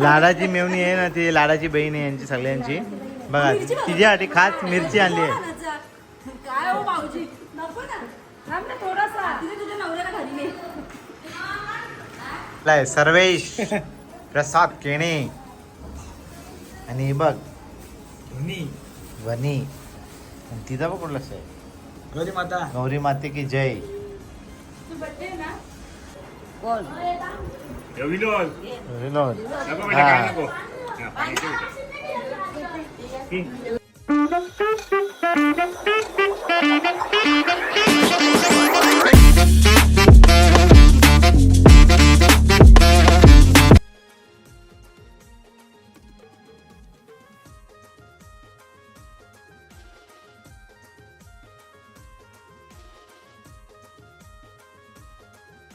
लाडाची मेवणी आहे ना ती लाडाची बहीण आहे यांची सगळ्यांची. बघा तिच्यासाठी खास मिरची आणली आहे. हो सर्वेश. प्रसाद केणे. आणि हे बघ. वनी आणि तिचा बघ कुठला आहे. गौरी माता. गौरी माते की जय. विनोद. नको बेटा, काय नको?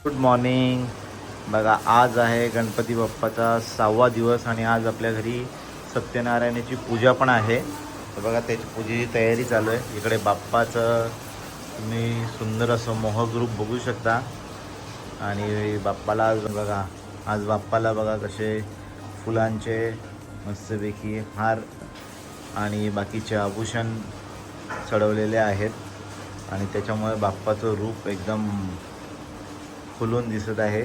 गुड मॉर्निंग बघा आज आहे गणपती बाप्पाचा सहावा दिवस आणि आज आपल्या घरी सत्यनारायणाची पूजा पण आहे. तर बघा त्याची पूजेची तयारी चालू आहे. इकडे बाप्पाचं तुम्ही सुंदर असं मोहक रूप बघू शकता. आणि बाप्पाला आज बघा आज बाप्पाला बघा कसे फुलांचे मस्तपैकी हार आणि बाकीचे आभूषण चढवलेले आहेत. आणि त्याच्यामुळे बाप्पाचं रूप एकदम खुलून दिसत आहे.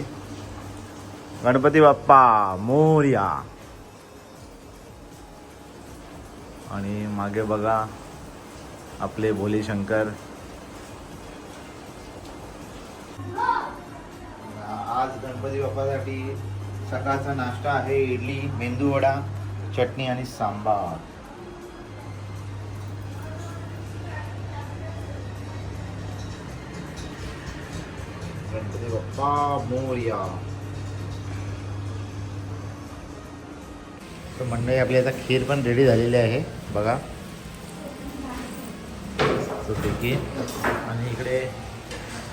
गणपती बाप्पा मोर्या. आणि मागे बघा आपले भोले शंकर. आज गणपती बाप्पासाठी सकाळचा नाश्ता आहे इडली मेंदू वडा चटणी आणि सांबार. गणपती बाप्पा मोर्या. तर मंडळी आपली आता खीर पण रेडी झालेली आहे. बघा. पैकी आणि इकडे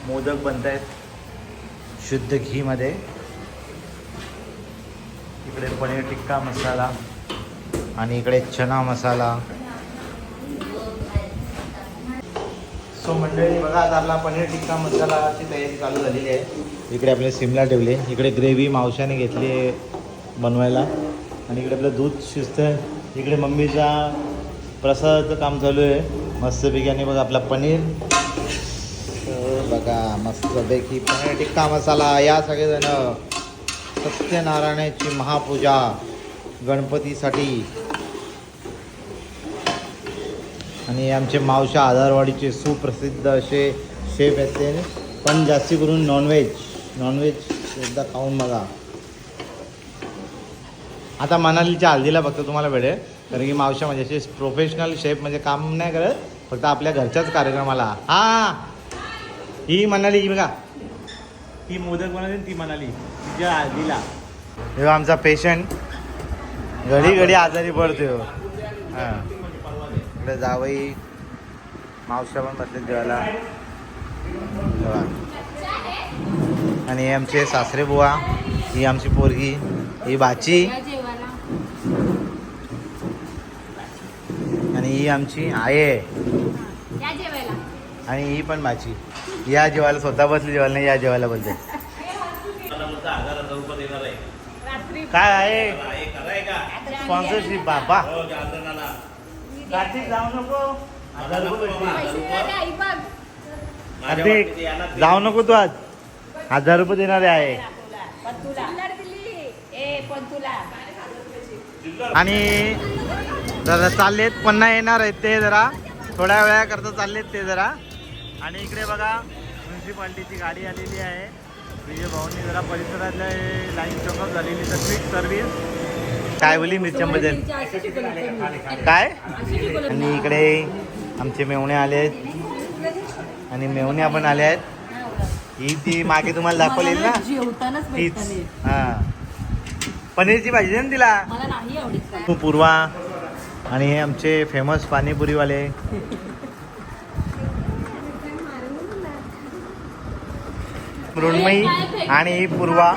मोदक बनत आहेत. शुद्ध घीमध्ये. इकडे पनीर टिक्का मसाला. आणि इकडे चना मसाला. सो मंडळी बघा आता आपला पनीर टिक्का मसालाची तयारी चालू झालेली आहे. इकडे आपले सिमला ठेवले. इकडे ग्रेव्ही मावशाने घेतली आहे बनवायला. आणि इकडे आपलं दूध शिजतं इकडे मम्मीचा प्रसादाचं काम चालू आहे. मस्तपैकी आणि बघा आपला पनीर. बघा मस्तपैकी पनीर टिक्का मसाला या सगळेजण सत्यनारायणाची महापूजा गणपतीसाठी. आणि आमचे मावशा आधारवाडीचे सुप्रसिद्ध असे शेफ आहेत ते. पण जास्ती करून नॉनव्हेज नॉनव्हेज एकदा खाऊन बघा. आता मनालीच्या हल्दीला फक्त तुम्हाला भेटेल कारण की मावशा म्हणजे असे प्रोफेशनल शेफ म्हणजे काम नाही करत फक्त आपल्या घरच्याच कार्यक्रमाला. हा! ही मनाली ही बघा. ही मोदक बनवते ती मनाली. तिच्या हल्दीला हे आमचा पेशंट घडी घडी आजारी पडतो हां. इकडे जावई मावशा पण बसले जेवायला. आणि हे आमचे सासरे बुवा ही आमची पोरगी ही बाची. आणि ही आमची आहे आणि ही पण बाची. या जेवायला स्वतः बसली जेवायला नाही या जेवायला बोलते काय आहे? स्पॉन्सरशिप बाबा. कार्तिक जाऊ नको. पैसे. बघ. कार्तिक जाऊ तू आज. हजार रुपये देणारे आहे. चिल्लर दिली ए पण तुला आणि जरा चाललेत पुन्हा येणार आहेत ते जरा. थोड्या वेळा करता चाललेत ते जरा. आणि इकडे बघा म्युन्सिपाल्टीची गाडी आलेली आहे. विजय भाऊंनी जरा परिसरातल्या लाईन चॉकअप झालेली तर क्विक सर्व्हिस काय बोली त्यांनी. काय? आणि इकडे आमचे मेवणे आले आहेत. आणि मेवण्या पण आल्या आहेत. ही ती मागे तुम्हाला दाखवलेली मला ना तीच. हा. पनीरची भाजी ना तिला? तू पूर्वा. आणि हे आमचे फेमस पाणीपुरीवाले. मृण्मयी आणि ही पूर्वा.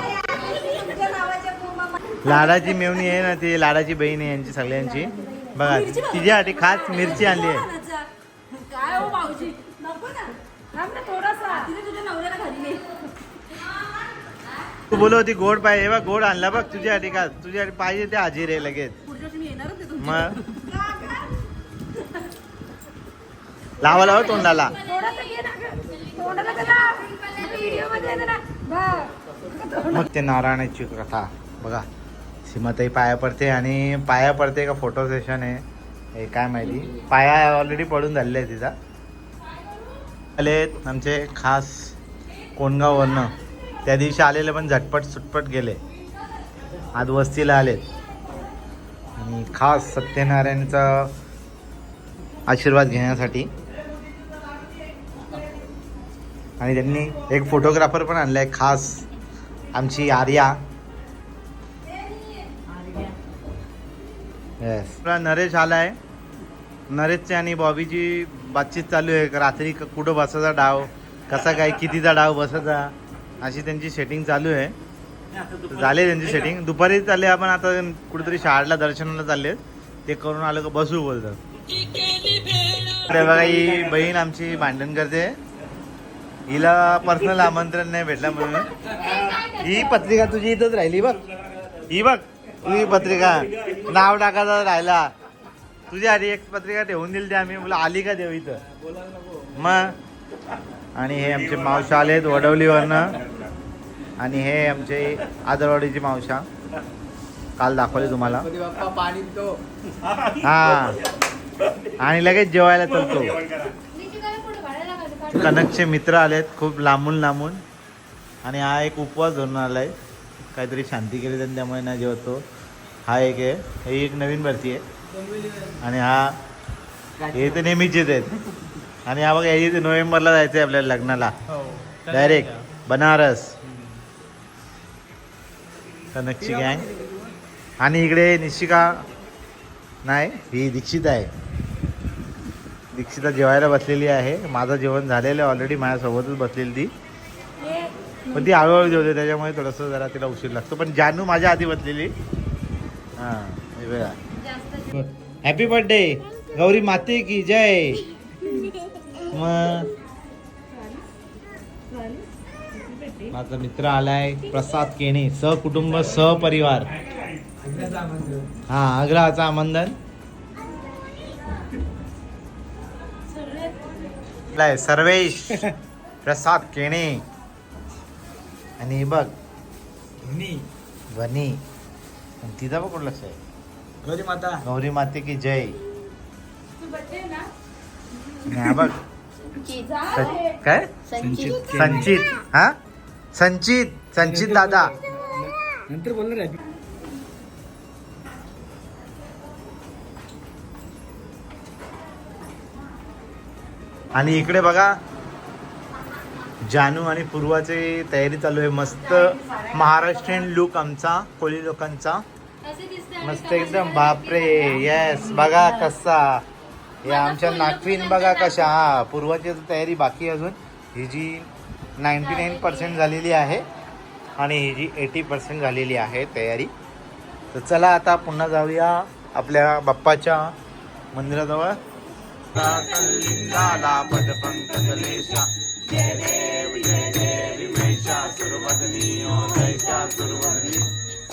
लाडाची मेवणी आहे ना ती लाडाची बहीण आहे यांची सगळ्यांची. बघा तिच्यासाठी खास मिरची आणली आहे. काय हो भाऊजी नको ना. थांब ना थोडासा. तिने तुझ्या नवऱ्याला घरी ने तू बोलत होती गोड पाहिजे. बघ गोड आणला बघ तुझ्यासाठी का तुझ्यासाठी पाहिजे ते हाजीर आहे लगेच मग? लावा लावा तोंडाला. मग ते नारायणाची कथा बघा. सीमाताई पाया पडते आणि पाया पडते का फोटो सेशन आहे. हे काय माहिती. पाया ऑलरेडी पडून झालेला आहे तिचा. आले आमचे खास कोणगाववरनं त्या दिवशी आलेले पण झटपट सुटपट गेले. आज वस्तीला आलेत. आणि खास सत्यनारायणचा आशीर्वाद घेण्यासाठी. आणि त्यांनी एक फोटोग्राफर पण आणलाय खास आमची आर्या. येस नरेश आलाय. नरेशचे आणि बॉबीची बातचीत चालू आहे. का रात्री क- कुठं बसायचा डाव? कसा काय? कितीचा डाव बसायचा? अशी त्यांची सेटिंग चालू आहे. झाले त्यांची सेटिंग दुपारी चालले आपण आता कुठेतरी शाळेला दर्शनाला चालले. ते करून आलं का बसू बोलतात. ते बघा ही बहीण आमची भांडण करते. हिला पर्सनल आमंत्रण नाही भेटलं म्हणून. ही पत्रिका तुझी इथंच राहिली बघ. ही बघ. तुझी पत्रिका. नाव टाकायचं राहिला. तुझी आधी एक पत्रिका ठेवून दिली ते आम्ही. बोला आली का देऊ इथं? मग आणि हे आमचे मावशा आलेत वडवलीवरनं. आणि हे आमचे आदरवाडीची मावशा. काल दाखवले तुम्हाला. हा. आणि लगेच जेवायला चलतो. कनकचे मित्र आलेत खूप लांबून लांबून. आणि हा एक उपवास धरून आलाय. काहीतरी शांती केली त्यांनी त्यामुळे नाही जेवतो हा एक आहे. ही एक नवीन भरती आहे. आणि हा हे तर नेहमीचेच आहेत. आणि हा बघा हे नोव्हेंबरला जायचं आहे आपल्याला लग्नाला. डायरेक्ट बनारस. कनकची गँग आणि इकडे निशिका नाही ही दीक्षित आहे. दीक्षिता जेवायला बसलेली आहे. माझं जेवण झालेलं आहे ऑलरेडी माझ्यासोबतच बसलेली ती. पण ती हळूहळू जेवते त्याच्यामुळे थोडंसं जरा तिला उशीर लागतो. पण जानू माझ्या आधी बसलेली. हां हॅपी बर्थडे गौरी माते की जय. मग? माझा मित्र आलाय प्रसाद केणे सहकुटुंब सहपरिवार. हा आग्रहाचा आहे सर्वेश प्रसाद केणे. आणि बघ. ध्वनी. आणि तिचा लक्ष आहे गौरी माता. गौरी माते की जय? आणि हा बघ. सं-. काय? संचित. संचित. हा? संचित. संचित दादा. नंतर बोलणार आहे. आणि इकडे बघा जानू आणि पूर्वाची तयारी चालू आहे. मस्त महाराष्ट्रीयन लुक आमचा कोळी लोकांचा. मस्त एकदम बापरे येस बघा कसा. हे आमच्या नागवीन बघा कशा. हा पूर्वाची तयारी बाकी अजून ही जी नाईन्टी नाईन पर्सेंट झालेली आहे आणि ही जी एटी पर्सेंट झालेली आहे तयारी. तर चला आता पुन्हा जाऊया आपल्या बाप्पाच्या मंदिराजवळ. जय देव जय देव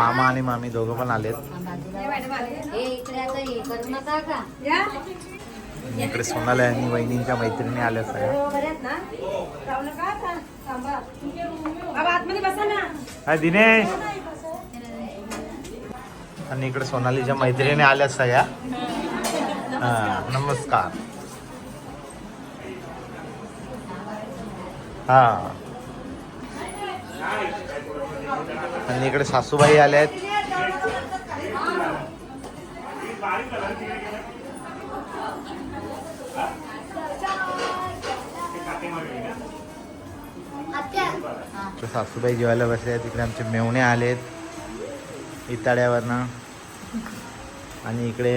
मामा आणि मामी दोघं पण आलेत. हे इकडे आता हे करू नका का? या. इकडे सोनाला आणि वहिनींच्या मैत्रिणी आल्या सगळ्या. हो, दिनेश. आणि इकडे सोनालीच्या मैत्रिणी आल्या सगळ्या. हा नमस्कार. हा. आणि इकडे सासूबाई आल्या आहेत सासूबाई जेवायला बसले आहेत तिकडे आमचे मेवणे आलेत. इताड्यावरनं. आणि इकडे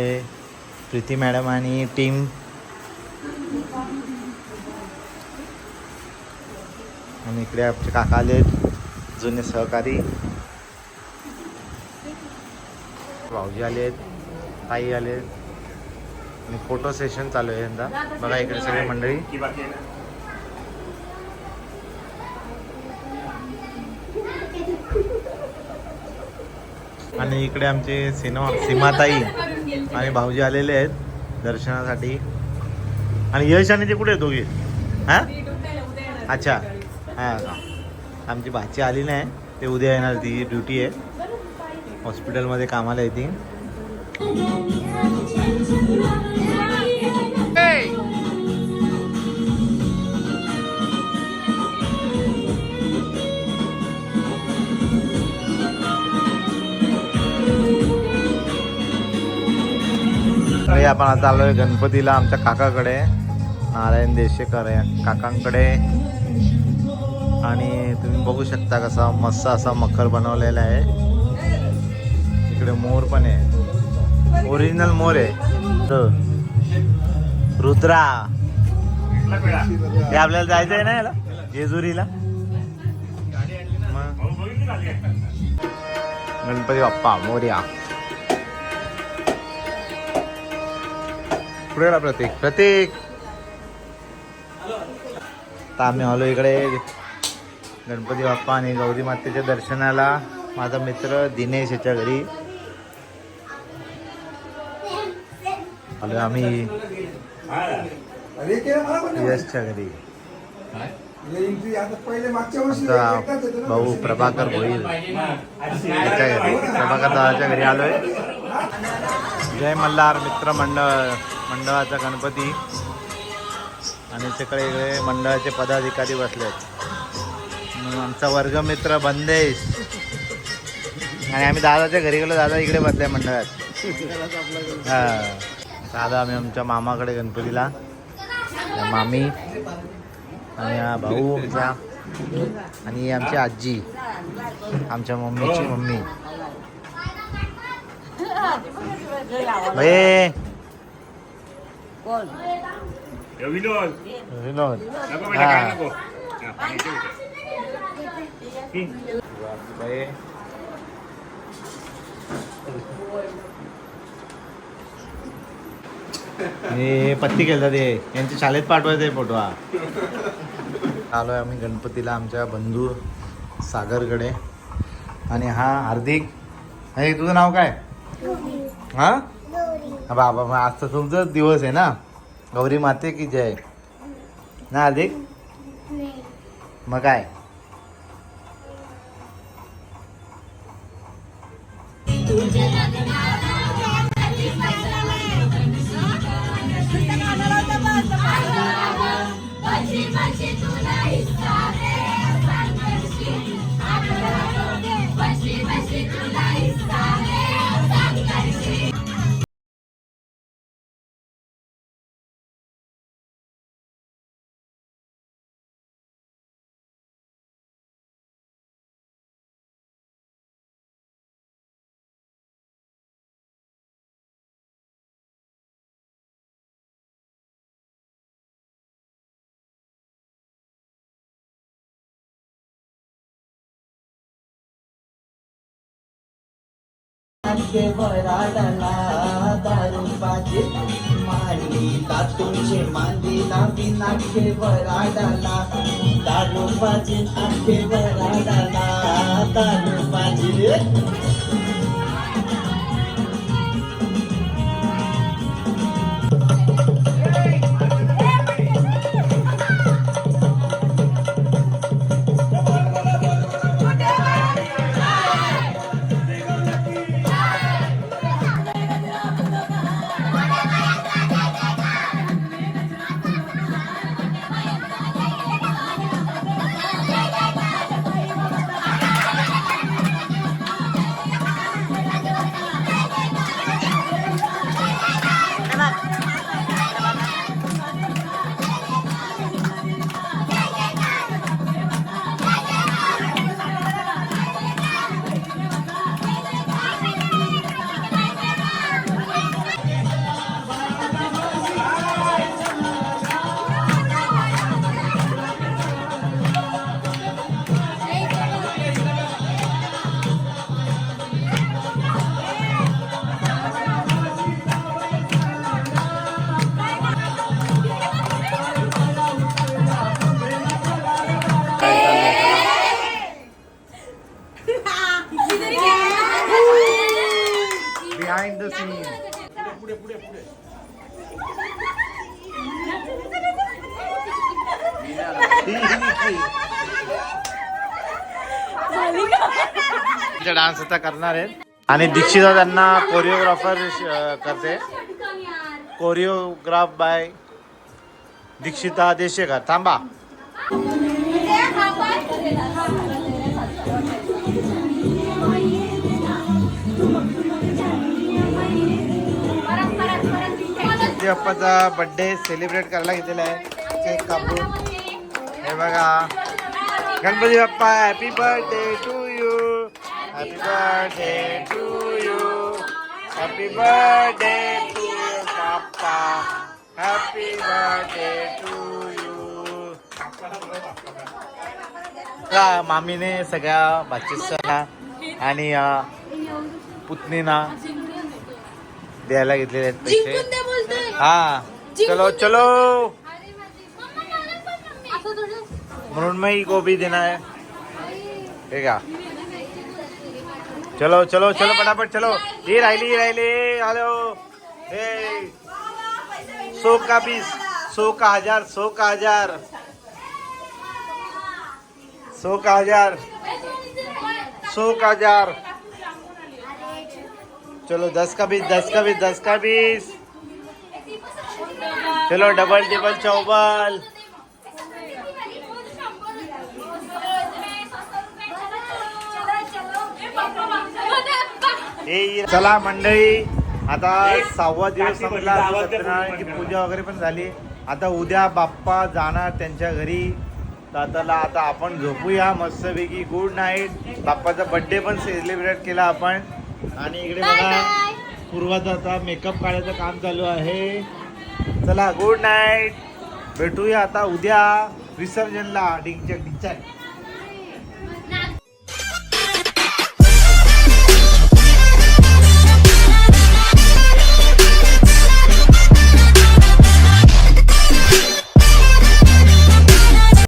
प्रीती मॅडम आणि टीम. आणि इकडे आमचे काका आलेत. जुने सहकारी. भाऊजी आहेत ताई आलेत. आणि फोटो सेशन चालू आहे यंदा. बघा इकडे सगळी मंडळी. आणि इकडे आमचे सिनेमा सीमाताई आणि भाऊजी आलेले आहेत दर्शनासाठी. आणि यश आणि ते कुठे आहेत दोघे? हा? अच्छा. हा. आमची भाची आली नाही. ते उद्या येणार ती ड्युटी आहे. हॉस्पिटलमध्ये कामाला येते आपण आता आलोय गणपतीला आमच्या काकाकडे. नारायण देशेकर काकांकडे. आणि तुम्ही बघू शकता कसा मस्त असा मखर बनवलेला आहे. इकडे मोर पण आहे. ओरिजिनल मोर आहे. रुद्रा. हे आपल्याला जायचं आहे ना याला? जेजुरीला? गणपती बाप्पा मोर्या. पुढे प्रतीक. प्रतीक. तर आम्ही आलो इकडे. गणपती बाप्पा आणि गौरी मातेच्या दर्शनाला माझा मित्र दिनेश याच्या घरी. आलो आम्ही. यशच्या घरी. भाऊ प्रभाकर भोईर याच्या घरी. प्रभाकर दादाच्या घरी आलोय. जय मल्हार मित्र मंडळ मंडळाचा गणपती. आणि तिकडे इकडे मंडळाचे पदाधिकारी बसले आहेत आमचा वर्गमित्र बंदेश. आणि आम्ही दादाच्या घरी गेलो दादा इकडे बसले मंडळात. हा. दादा आम्ही आमच्या मामाकडे गणपतीला. मामी आणि हा भाऊ आमचा. आणि आमची आजी. आमच्या मम्मीची मम्मी. विनोद. विनोद. हा. हा, पत्ती केलं ते. यांच्या शाळेत पाठवायचं आहे फोटो हा. आलोय आम्ही गणपतीला आमच्या बंधू सागरकडे. आणि हा हार्दिक. हे तुझं नाव काय? हा? हा बाबा मग आज तर तुमचाच दिवस आहे ना? गौरी माते की जय. ना हार्दिक? मग काय? तुमचे मांदी लांबी नाट्य वराडाला दारू पाजी नाट्य वराडाला दारू पाजी डान्स आता करणार आहेत. आणि दीक्षिता त्यांना कोरिओग्राफर करते. Choreograph by Dikshita Deshekar. थांबा. बाप्पाचा बर्थडे सेलिब्रेट करायला घेतलेला आहे. केक कापून. हे बघा. Ganpati Bappa happy birthday to you happy birthday to you happy birthday to you Bappa happy birthday to you का मामीने सगळ्या बाचिसांना आणि पुतणींना द्यायला घेतलेले आहेत पैसे. हा. चलो चलो. म्हणून मैं गोभी देना है। ठीक आहे चलो चलो चलो, फटाफट, चलो। ये राहिली ही राहिली हॅलो। हे सो का बीस, सो का हज़ार, सो का हज़ार। सो का हज़ार, सो का हज़ार। चलो, दस का बीस, दस का बीस, दस का बीस। चलो, डबल टेबल चौबल। चला मंडळी आता सहावा दिवस संपला सत्यनारायणची पूजा वगैरे पण झाली. आता उद्या बाप्पा जाणार त्यांच्या घरी. तर आता आपण झोपूया मस्तपैकी. गुड नाईट बाप्पाचा बर्थडे पण सेलिब्रेट केला आपण. आणि इकडे बघा पूर्वाचा आता मेकअप काढायचं काम चालू आहे. चला गुड नाईट भेटूया आता उद्या विसर्जनला. डिंचक